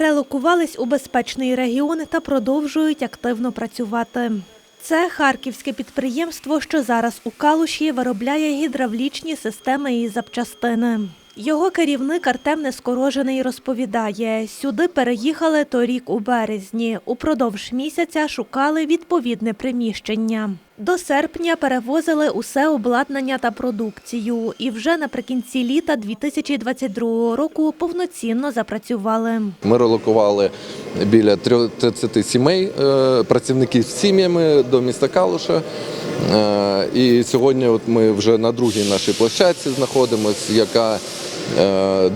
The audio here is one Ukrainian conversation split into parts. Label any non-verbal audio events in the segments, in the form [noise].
Релокувались у безпечний регіон та продовжують активно працювати. Це харківське підприємство, що зараз у Калуші виробляє гідравлічні системи і запчастини. Його керівник Артем Нескорожений розповідає, сюди переїхали торік у березні. Упродовж місяця шукали відповідне приміщення. До серпня перевозили усе обладнання та продукцію, і вже наприкінці літа 2022 року повноцінно запрацювали. Ми релокували біля 30 сімей, е, працівників з сім'ями до міста Калуша. Е, І сьогодні от ми вже на другій нашій площадці знаходимося, яка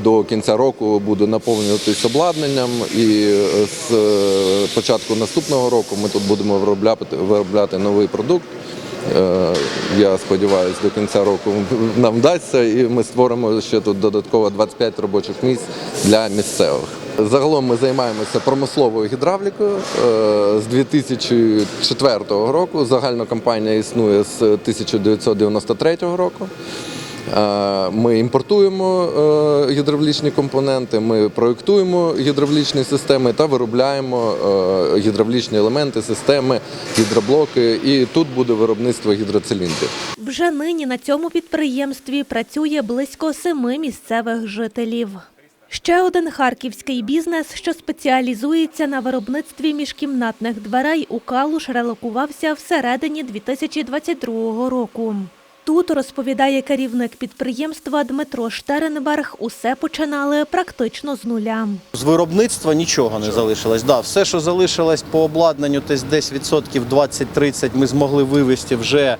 до кінця року буде наповнюватись обладнанням. І е, з е, початку наступного року ми тут будемо виробляти, виробляти новий продукт. Е, Я сподіваюся, до кінця року нам вдасться, і ми створимо ще тут додатково 25 робочих місць для місцевих. Загалом ми займаємося промисловою гідравлікою е, з 2004 року. Загальна компанія існує з 1993 року. Е, Ми імпортуємо е, гідравлічні компоненти, ми проєктуємо гідравлічні системи та виробляємо е, гідравлічні елементи, системи, гідроблоки. І тут буде виробництво гідроциліндрів. Вже нині на цьому підприємстві працює близько семи місцевих жителів. Ще один харківський бізнес, що спеціалізується на виробництві міжкімнатних дверей у Калуш, релокувався всередині 2022 року. Тут, розповідає керівник підприємства Дмитро Штеренберг, усе починали практично з нуля. З виробництва нічого не залишилось. Да, все, що залишилось по обладнанню, десь відсотків 20-30 ми змогли вивезти вже.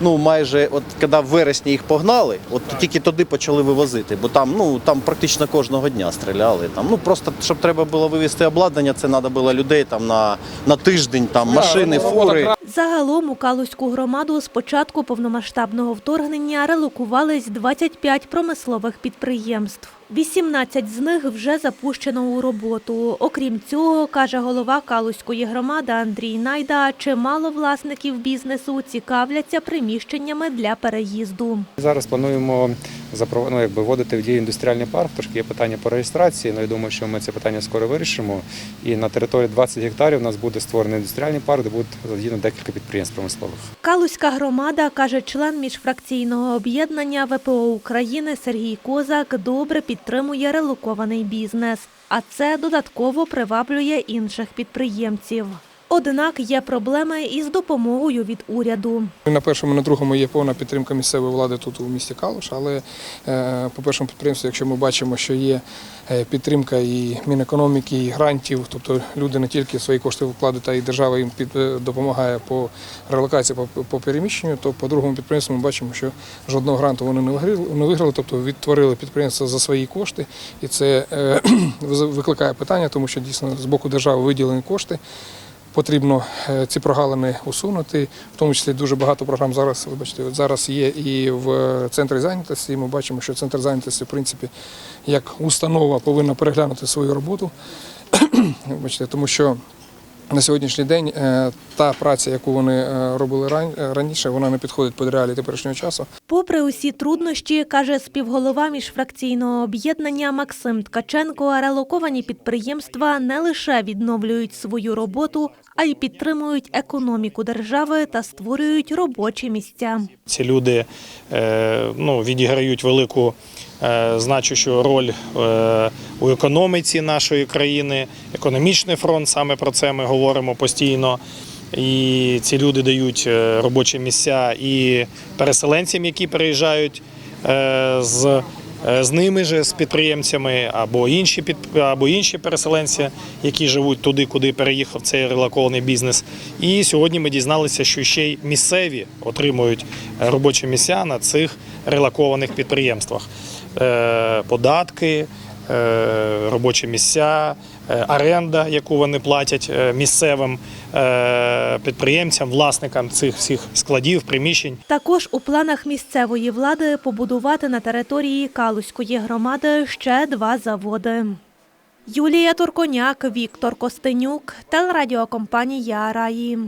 Ну, майже, от коли в вересні їх погнали, от тільки туди почали вивозити, бо там, ну там практично кожного дня стріляли. Там, ну просто щоб треба було вивезти обладнання, це треба було людей там на, на тиждень, там машини, фури. Загалом у Калузьку громаду з початку повномасштабного вторгнення релокувались 25 промислових підприємств. 18 з них вже запущено у роботу. Окрім цього, каже голова Калузької громади Андрій Найда, чимало власників бізнесу цікавляться приміщеннями для переїзду. Зараз плануємо ну, якби вводити в дію індустріальний парк. Трошки є питання по реєстрації. Ну я думаю, що ми це питання скоро вирішимо. І на території 20 гектарів у нас буде створений індустріальний парк, де буде задіяно декілька підприємств промислових. Калузька громада, каже член міжфракційного об'єднання ВПО України Сергій Козак, добре підтримує релокований бізнес, а це додатково приваблює інших підприємців. Однак є проблеми із допомогою від уряду. На першому, на другому є повна підтримка місцевої влади тут у місті Калуш, але е, по першому підприємству, якщо ми бачимо, що є е, підтримка і Мінекономіки, і грантів, тобто люди не тільки свої кошти вкладають, а й держава їм е, допомагає по релокації, по, переміщенню, то по другому підприємству ми бачимо, що жодного гранту вони не виграли, тобто відтворили підприємство за свої кошти, і це [clears throat] викликає питання, тому що дійсно з боку держави виділені кошти. Потрібно е, ці прогалини усунути, в тому числі дуже багато програм зараз. Вибачте, от зараз є і в центрі зайнятості. Ми бачимо, що центр зайнятості, в принципі, як установа повинна переглянути свою роботу. [clears throat] Вибачте, тому що на сьогоднішній день е, та праця, яку вони е, робили раніше, вона не підходить під реалії теперішнього часу. Попри усі труднощі, каже співголова міжфракційного об'єднання Максим Ткаченко, релоковані підприємства не лише відновлюють свою роботу, а й підтримують економіку держави та створюють робочі місця. Ці люди е, ну, відіграють велику е, значущу роль е, у економіці нашої країни. Економічний фронт, саме про це ми говоримо постійно. І ці люди дають е, робочі місця і переселенцям, які приїжджають е, з, е, з ними же, з підприємцями, або інші під, або інші переселенці, які живуть туди, куди переїхав цей релокований бізнес. І сьогодні ми дізналися, що ще й місцеві отримують е, робочі місця на цих релокованих підприємствах. Е, Податки, е, робочі місця, е, оренда, яку вони платять місцевим підприємцям, власникам цих всіх складів, приміщень. Також у планах місцевої влади побудувати на території Калузької громади ще два заводи. Юлія Турконяк, Віктор Костенюк, телерадіокомпанія Раї.